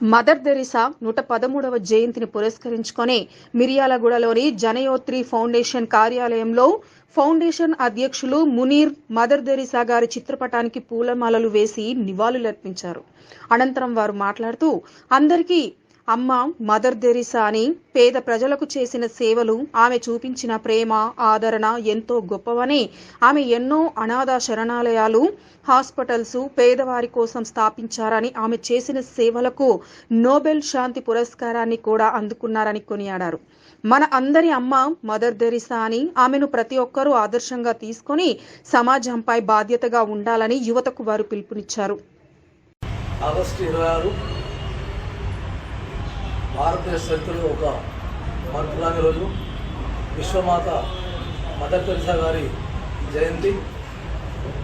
Mother Teresa నూట పదమూడవ జయంతిని పురస్కరించుకొని మిర్యాలగూడలోని జనయోత్రి ఫౌండేషన్ కార్యాలయంలో ఫౌండేషన్ అధ్యక్షులు మునీర్ మదర్ దెరిసా గారి చిత్రపటానికి పూలమాలలు వేసి నివాళులర్పించారు. అనంతరం వారు మాట్లాడుతూ అందరికీ అమ్మ మదర్ దెరిసా అని పేద ప్రజలకు చేసిన సేవలు ఆమె చూపించిన ప్రేమ ఆదరణ ఎంతో గొప్పవని ఆమె ఎన్నో అనాథ శరణాలయాలు హాస్పిటల్స్ పేదవారి కోసం స్థాపించారని ఆమె చేసిన సేవలకు నోబెల్ శాంతి పురస్కారాన్ని కూడా అందుకున్నారని కొనియాడారు. మన అందరి అమ్మ మదర్ దెరిసా అని ఆమెను ప్రతి ఒక్కరూ ఆదర్శంగా తీసుకొని సమాజంపై బాధ్యతగా ఉండాలని యువతకు వారు పిలుపునిచ్చారు. ఆగస్టు ఇరవై ఆరు భారతదేశ చరిత్రలో ఒక మరపురాని రోజు. విశ్వమాత మదర్ తెరిసా గారి జయంతి.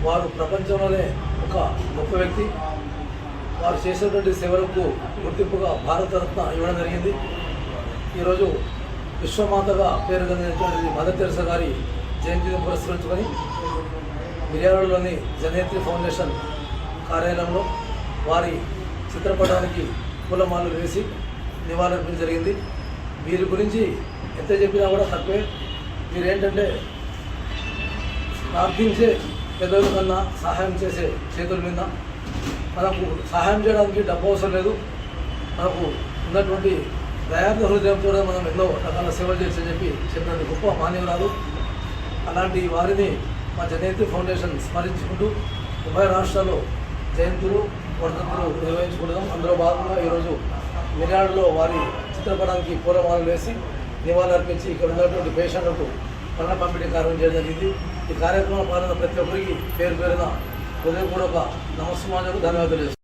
వారు ప్రపంచంలోనే ఒక గొప్ప వ్యక్తి. వారు చేసినటువంటి సేవలకు గుర్తింపుగా భారతరత్న ఇవ్వడం జరిగింది. ఈరోజు విశ్వమాతగా పేరు పొందినటువంటి మదర్ తెరిసా గారి జయంతిని పురస్కరించుకొని మిర్యాలలోని జనేత్రి ఫౌండేషన్ కార్యాలయంలో వారి చిత్రపటానికి పూలమాలలు వేసి నివాళులర్పించడం జరిగింది. వీరి గురించి ఎంత చెప్పినా కూడా తక్కువే. మీరేంటంటే ప్రార్థించే పెద్దల కన్నా సహాయం చేసే చేతుల మీద. మనకు సహాయం చేయడానికి డబ్బు అవసరం లేదు. మనకు ఉన్నటువంటి దయార్థ హృదయంతో మనం ఎన్నో రకాల సేవలు చేసి చెప్పి చెప్పినట్టు గొప్ప మాన్యురాలు అలాంటి వారిని మా జయంతి ఫౌండేషన్ స్మరించుకుంటూ ఉభయ రాష్ట్రాల్లో జయంతులు వర్ధంతులు నిర్వహించుకుంటున్నాం. అందులో భాగంగా ఈరోజు మిర్యాడలో వారి చిత్రపటానికి పూలమాలలు వేసి నివాళులర్పించి ఇక్కడ ఉన్నటువంటి పేషెంట్లకు పళ్ళ పంపిణీ కార్యక్రమం చేయడం జరిగింది. ఈ కార్యక్రమం పాల్గొన్న ప్రతి ఒక్కరికి పేరు పేరున హృదయపూర్వక నమస్మాజకు ధన్యవాదాలు